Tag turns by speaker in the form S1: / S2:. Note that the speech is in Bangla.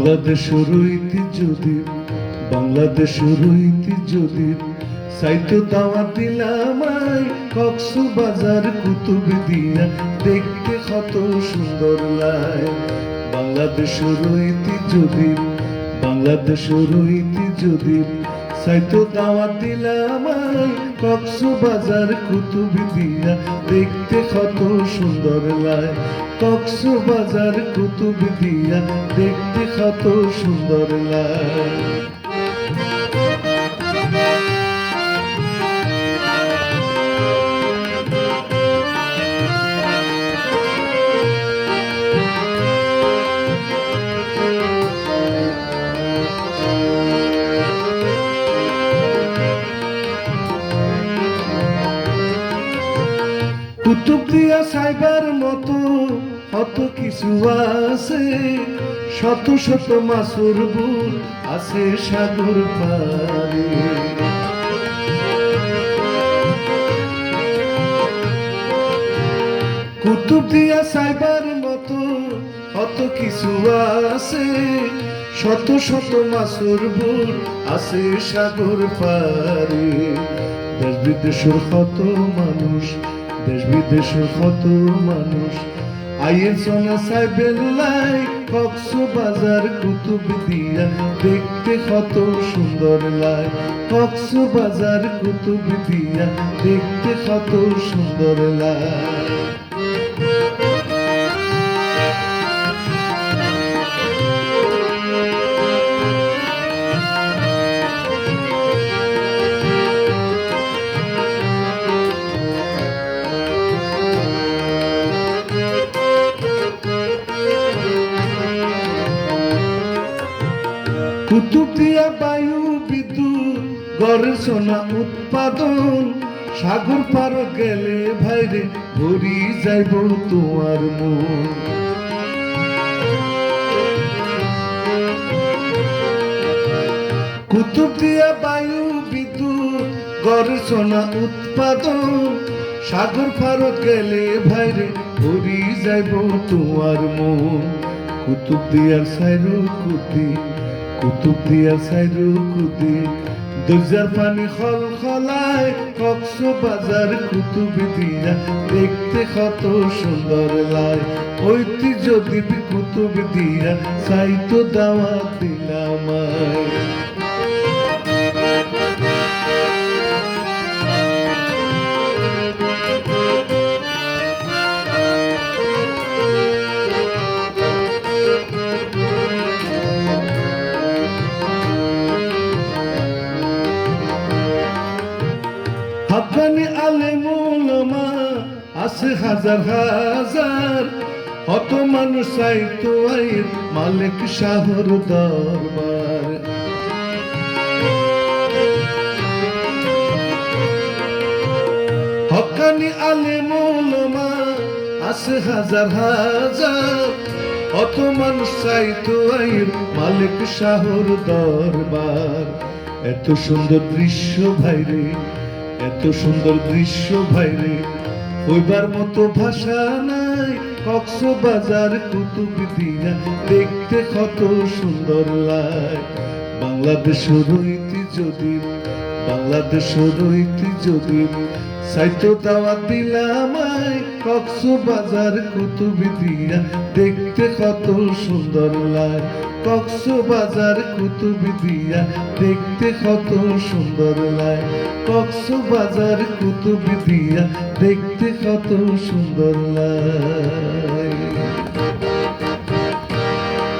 S1: বাংলাদেশের ঐতিহ্যদীপ বাংলাদেশের ঐতিহ্যদীপ সাইতো দাওয়া দিলামাই কক্সু বাজার কুতুব দিয়া, দেখতে কত সুন্দর লাগে বাংলাদেশের ঐতিহ্যদীপ বাংলাদেশের যদি, সাইতো দাওয়া দিলামাই কক্সু কুতুবদিয়া দিয়া দেখতে কত সুন্দর লাগে। কক্সবাজার বাজার কুতুব দিয়া দেখতে কত সুন্দর লাগে। কুতুব দিয়া সাইবার মতো কত কিছু আছে, শত শত মাসুর বুল আছে সাগর পারে কুতুব দিয়া সাইবার মতো কত কিছু আছে, শত শত মাসুর বুল আছে সাগর পারে দেশ বিদেশের কত মানুষ দেশ বিদেশের কত মানুষ? আইয়ের সোনা সাইবেল লাই, কক্সবাজার কুতুব দেখতে কত সুন্দর লাই। কক্সো বাজার কুতুব দিয়া দেখতে কত সুন্দর লাই। কুতুব দিয়া বায়ু বিদ্যুৎ সোনা উৎপাদন। সাগর পার গেলে ভাইরে ভরি যাইব তোমার মন। কুতুব দিয়া বায়ু বিদ্যুৎ সোনা উৎপাদন। সাগর পার গেলে ভাইরে ভরি যাইব তোমার মন। কুতুব দিয়ার সাইরু কুতি কুতুব দিয়া সাইরু কুতি দরজার পানি খল খলায় কক্স বাজার কুতুব দিয়া। দেখতে কত সুন্দর লাগে ঐতিহ্য দ্বীপ কুতুব দিয়া। সাইতো দাওয়া দিলামায় হাক্কানি আলেমুলমা আছে হাজার হাজার। কত মানুষ চাইতো আইর মালিক শাহর দরবার। হকানি আলেমুলমা আছে হাজার হাজার। কত মানুষ চাইতো আইর মালিক শাহর দরবার। এত সুন্দর দৃশ্য ভাইরে এত সুন্দর দৃশ্য ভাইরে, হইবার মতো ভাষা নাই। কক্সবাজার, কুতুব দিয়া দেখতে কত সুন্দর লাগে। বাংলাদেশের ঐতিহ্য দ্বীপ বাংলাদেশের ঐতিহ্য দ্বীপ সাইতো দাওয়া দিলামাই কক্সবাজার দেখতে কত সুন্দর লাগে কক্সবাজার কুতুব দিয়া দেখতে কত সুন্দর লাগে কক্সবাজার কুতুব দিয়া দেখতে কত সুন্দর লাগে।